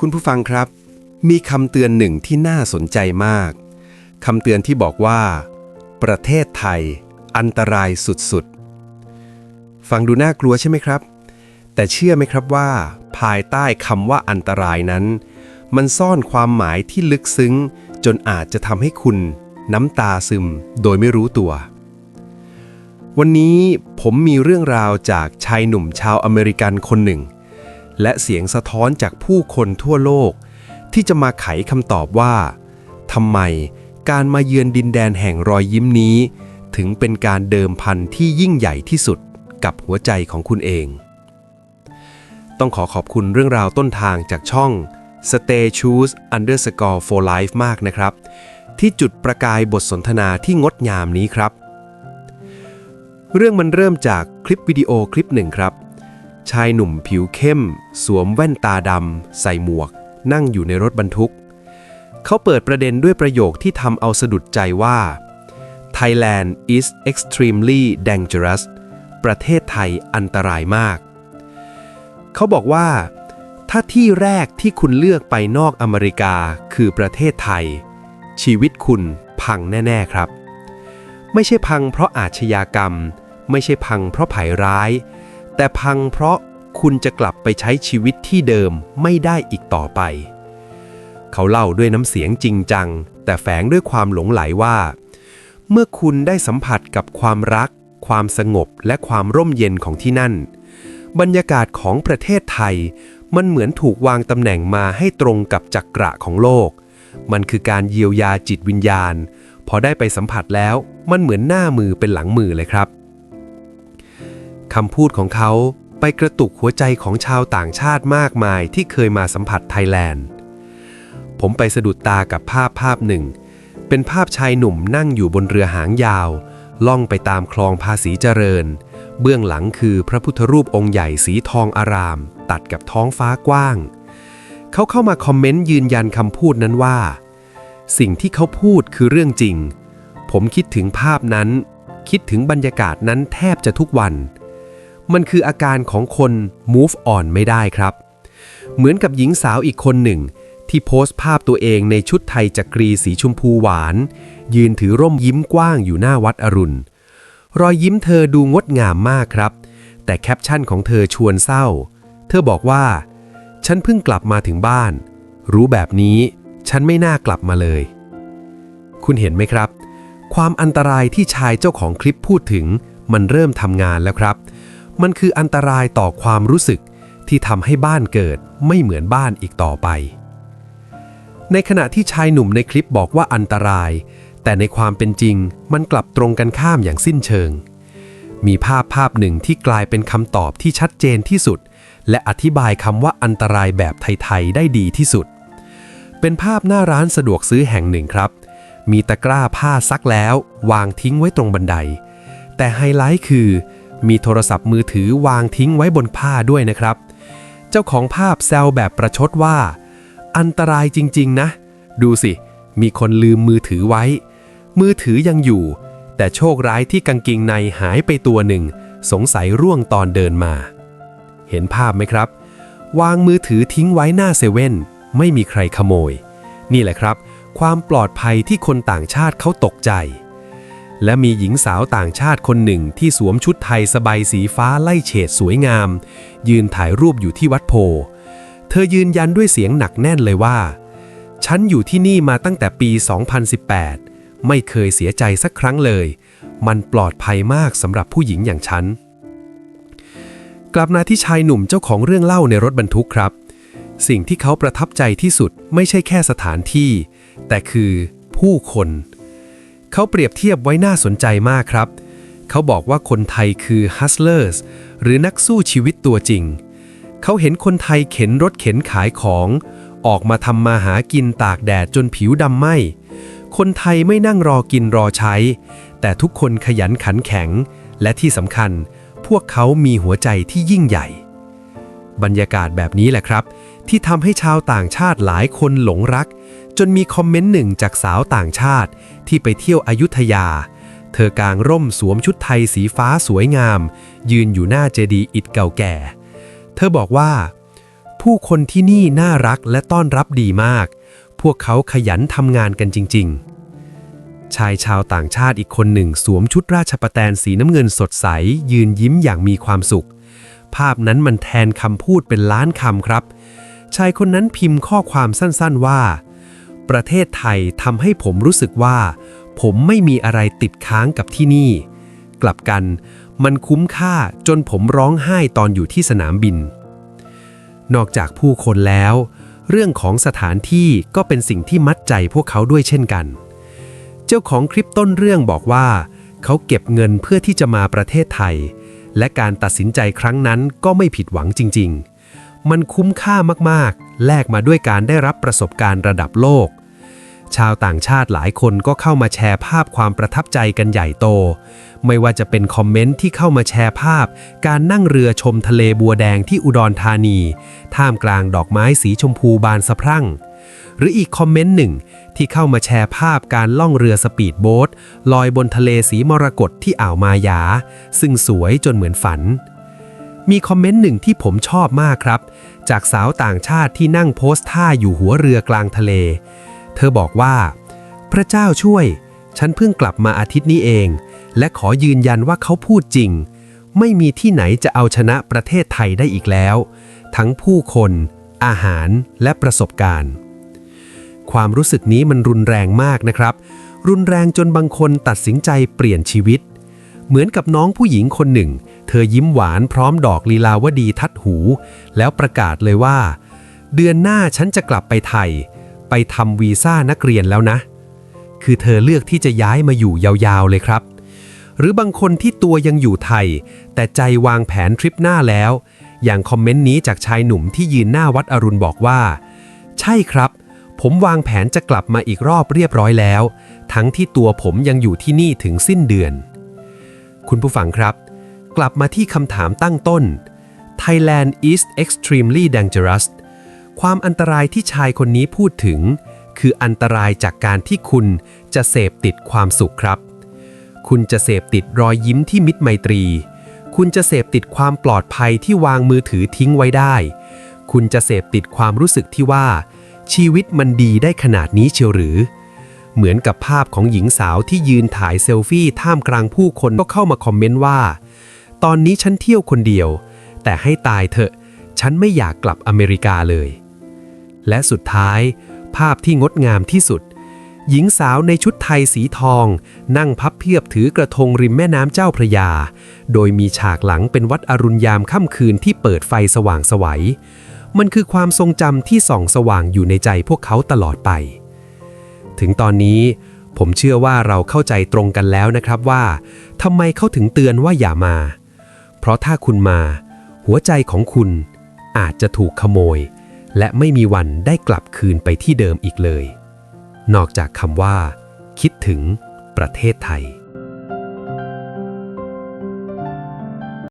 คุณผู้ฟังครับ มีคำเตือนหนึ่งที่น่าสนใจมากคำเตือนที่บอกว่า ประเทศไทย อันตรายสุดๆ ฟังดูน่ากลัวใช่ไหมครับ แต่เชื่อไหมครับว่า ภายใต้คำว่าอันตรายนั้น มันซ่อนความหมายที่ลึกซึ้ง จนอาจจะทำให้คุณน้ำตาซึมโดยไม่รู้ตัว วันนี้ผมมีเรื่องราวจากชายหนุ่มชาวอเมริกันคนหนึ่ง และเสียงสะท้อนจากผู้คนทั่วโลก ที่จะมาไขคำตอบว่าทำไมการมาเยือนดินแดนแห่งรอยยิ้มนี้ ถึงเป็นการเดิมพันที่ยิ่งใหญ่ที่สุดกับหัวใจของคุณเอง ต้องขอขอบคุณเรื่องราวต้นทางจากช่อง Stay Choose Underscore for Life มากนะครับ ที่จุดประกายบทสนทนาที่งดงามนี้ครับ เรื่องมันเริ่มจากคลิปวิดีโอคลิปหนึ่งครับ ชายหนุ่มผิวเข้ม สวมแว่นตาดำใส่หมวก นั่งอยู่ในรถบรรทุก เขาเปิดประเด็นด้วยประโยคที่ทำเอาสะดุดใจว่า Thailand is extremely dangerous ประเทศไทยอันตรายมาก เขาบอกว่า ถ้าที่แรกที่คุณเลือกไปนอกอเมริกาคือประเทศไทย ชีวิตคุณพังแน่ ๆ ครับ ไม่ใช่พังเพราะอาชญากรรม ไม่ใช่พังเพราะภัยร้าย แต่พังเพราะคุณจะกลับไปใช้ชีวิตที่เดิมไม่ได้อีกต่อไป เขาเล่าด้วยน้ำเสียงจริงจัง แต่แฝงด้วยความหลงไหลว่า เมื่อคุณได้สัมผัสกับความรัก ความสงบและความร่มเย็นของที่นั่น บรรยากาศของประเทศไทย มันเหมือนถูกวางตำแหน่งมาให้ตรงกับจักระของโลก มันคือการเยียวยาจิตวิญญาณ พอได้ไปสัมผัสแล้ว มันเหมือนหน้ามือเป็นหลังมือเลยครับ คำพูดของเขาไปกระตุกหัวใจของชาวต่างชาติมากมายที่เคยมาสัมผัสไทยแลนด์ ผมไปสะดุดตากับภาพภาพหนึ่ง เป็นภาพชายหนุ่มนั่งอยู่บนเรือหางยาว ล่องไปตามคลองภาษีเจริญ เบื้องหลังคือพระพุทธรูปองค์ใหญ่สีทองอาราม ตัดกับท้องฟ้ากว้าง เขาเข้ามาคอมเมนต์ยืนยันคำพูดนั้นว่า สิ่งที่เขาพูดคือเรื่องจริง ผมคิดถึงภาพนั้น คิดถึงบรรยากาศนั้นแทบจะทุกวัน มันคืออาการของคน move on ไม่ได้ครับ เหมือนกับหญิงสาวอีกคนหนึ่ง ที่โพสต์ภาพตัวเองในชุดไทยจักรีสีชมพูหวาน ยืนถือร่มยิ้มกว้างอยู่หน้าวัดอรุณ รอยยิ้มเธอดูงดงามมากครับ แต่แคปชั่นของเธอชวนเศร้า เธอบอกว่า ฉันเพิ่งกลับมาถึงบ้าน รู้แบบนี้ฉันไม่น่ากลับมาเลย คุณเห็นไหมครับ ความอันตรายที่ชายเจ้าของคลิปพูดถึง มันเริ่มทำงานแล้วครับ มันคืออันตรายต่อความรู้สึกที่ทำให้บ้านเกิดไม่เหมือนบ้านอีกต่อไป ในขณะที่ชายหนุ่มในคลิปบอกว่าอันตราย แต่ในความเป็นจริงมันกลับตรงกันข้ามอย่างสิ้นเชิง มีภาพภาพหนึ่งที่กลายเป็นคำตอบที่ชัดเจนที่สุด และอธิบายคำว่าอันตรายแบบไทย ๆ ได้ดีที่สุด เป็นภาพหน้าร้านสะดวกซื้อแห่งหนึ่งครับ มีตะกร้าผ้าซักแล้ว วางทิ้งไว้ตรงบันได แต่ไฮไลท์คือ มีโทรศัพท์มือถือวางทิ้งไว้บนผ้าด้วยนะครับ เจ้าของภาพแซวแบบประชดว่า อันตรายจริง ๆ นะ ดูสิ มีคนลืมมือถือไว้ มือถือยังอยู่ แต่โชคร้ายที่กางเกงในหายไปตัวหนึ่ง สงสัยร่วงตอนเดินมา เห็นภาพไหมครับ วางมือถือทิ้งไว้หน้าเซเว่นไม่มีใครขโมย นี่แหละครับ ความปลอดภัยที่คนต่างชาติเขาตกใจ และมีหญิงสาวต่างชาติคนหนึ่งที่สวมชุดไทยสบายสีฟ้าไล่เฉดสวยงาม ยืนถ่ายรูปอยู่ที่วัดโพ เธอยืนยันด้วยเสียงหนักแน่นเลยว่า ฉันอยู่ที่นี่มาตั้งแต่ปี 2018 ไม่เคยเสียใจสักครั้งเลย มันปลอดภัยมากสำหรับผู้หญิงอย่างฉัน กลับมาที่ชายหนุ่มเจ้าของเรื่องเล่าในรถบรรทุกครับ สิ่งที่เขาประทับใจที่สุดไม่ใช่แค่สถานที่ แต่คือผู้คน เขาเปรียบเทียบไว้น่าสนใจมากครับ เขาบอกว่าคนไทยคือ hustlers หรือนักสู้ชีวิตตัวจริง เขาเห็นคนไทยเข็นรถเข็นขายของ ออกมาทำมาหากินตากแดดจนผิวดำไหมคนไทยไม่นั่งรอกินรอใช้ แต่ทุกคนขยันขันแข็ง และที่สำคัญ พวกเขามีหัวใจที่ยิ่งใหญ่ บรรยากาศแบบนี้แหละครับ ที่ทำให้ชาวต่างชาติหลายคนหลงรัก จนมีคอมเมนต์หนึ่งจากสาวต่างชาติ ที่ไปเที่ยวอายุทยา เธอกางร่มสวมชุดไทยสีฟ้าสวยงาม ยืนอยู่หน้าเจดีย์อิฐเก่าแก่ เธอบอกว่าผผู้คนที่นี่น่ารักและต้อนรับดีมาก พวกเขาขยันทำงานกันจริง ๆชายชาวต่างชาติอีกคนหนึ่งสวมชุดราชประแตนสีน้ำเงินสดใส ยืนยิ้มอย่างมีความสุข ภาพนั้นมันแทนคำพูดเป็นล้านคำครับ ชายคนนั้นพิมพ์ข้อความสั้นๆว่า ประเทศไทยทำให้ผมรู้สึกว่า ผมไม่มีอะไรติดค้างกับที่นี่ กลับกัน มันคุ้มค่าจนผมร้องไห้ตอนอยู่ที่สนามบิน นอกจากผู้คนแล้ว เรื่องของสถานที่ก็เป็นสิ่งที่มัดใจพวกเขาด้วยเช่นกัน เจ้าของคลิปต้นเรื่องบอกว่า เขาเก็บเงินเพื่อที่จะมาประเทศไทย และการตัดสินใจครั้งนั้นก็ไม่ผิดหวังจริง ๆ มันคุ้มค่ามากๆ แลกมาด้วยการได้รับประสบการณ์ระดับโลก ชาวต่างชาติหลายคนก็เข้ามาแชร์ภาพความประทับใจกันใหญ่โต ไม่ว่าจะเป็นคอมเมนต์ที่เข้ามาแชร์ภาพ การนั่งเรือชมทะเลบัวแดงที่อุดรธานี ท่ามกลางดอกไม้สีชมพูบานสะพรั่ง หรืออีกคอมเมนต์หนึ่ง ที่เข้ามาแชร์ภาพการล่องเรือสปีดโบ๊ทลอยบนทะเลสีมรกตที่อ่าวมายา ซึ่งสวยจนเหมือนฝัน มีคอมเมนต์หนึ่งที่ผมชอบมากครับ จากสาวต่างชาติที่นั่งโพสท่าอยู่หัวเรือกลางทะเล เธอบอกว่า พระเจ้าช่วย ฉันเพิ่งกลับมาอาทิตย์นี้เอง และขอยืนยันว่าเขาพูดจริง ไม่มีที่ไหนจะเอาชนะประเทศไทยได้อีกแล้ว ทั้งผู้คน อาหารและประสบการณ์ ความรู้สึกนี้มันรุนแรงมากนะครับ รุนแรงจนบางคนตัดสินใจเปลี่ยนชีวิต เหมือนกับน้องผู้หญิงคนหนึ่ง เธอยิ้มหวานพร้อมดอกลีลาวดีทัดหู แล้วประกาศเลยว่า เดือนหน้าฉันจะกลับไปไทย ไปทำวีซ่านักเรียนแล้วนะ คือเธอเลือกที่จะย้ายมาอยู่ยาวๆเลยครับ หรือบางคนที่ตัวยังอยู่ไทย แต่ใจวางแผนทริปหน้าแล้ว อย่างคอมเมนต์นี้จากชายหนุ่มที่ยืนหน้าวัดอรุณบอกว่า ใช่ครับ ผมวางแผนจะกลับมาอีกรอบเรียบร้อยแล้ว ทั้งที่ตัวผมยังอยู่ที่นี่ถึงสิ้นเดือน คุณผู้ฟังครับ กลับมาที่คำถามตั้งต้น Thailand is extremely dangerous ความอันตรายที่ชายคนนี้พูดถึง คืออันตรายจากการที่คุณจะเสพติดความสุขครับ คุณจะเสพติดรอยยิ้มที่มิตรไมตรี คุณจะเสพติดความปลอดภัยที่วางมือถือทิ้งไว้ได้ คุณจะเสพติดความรู้สึกที่ว่า ชีวิตมันดีได้ขนาดนี้เชียวหรือ เหมือนกับภาพของหญิงสาวที่ยืนถ่ายเซลฟี่ท่ามกลางผู้คนก็เข้ามาคอมเมนต์ว่า ตอนนี้ฉันเที่ยวคนเดียว แต่ให้ตายเถอะ ฉันไม่อยากกลับอเมริกาเลย และสุดท้าย ภาพที่งดงามที่สุด หญิงสาวในชุดไทยสีทอง นั่งพับเพียบถือกระทงริมแม่น้ำเจ้าพระยา โดยมีฉากหลังเป็นวัดอรุณยามค่ำคืนที่เปิดไฟสว่างสวัย มันคือความทรงจำที่ส่องสว่างอยู่ในใจพวกเขาตลอดไป ถึงตอนนี้ผมเชื่อว่าเราเข้าใจตรงกันแล้วนะครับว่าทำไมเขาถึงเตือนว่าอย่ามา เพราะถ้าคุณมา หัวใจของคุณอาจจะถูกขโมย และไม่มีวันได้กลับคืนไปที่เดิมอีกเลย นอกจากคำว่า คิดถึงประเทศไทย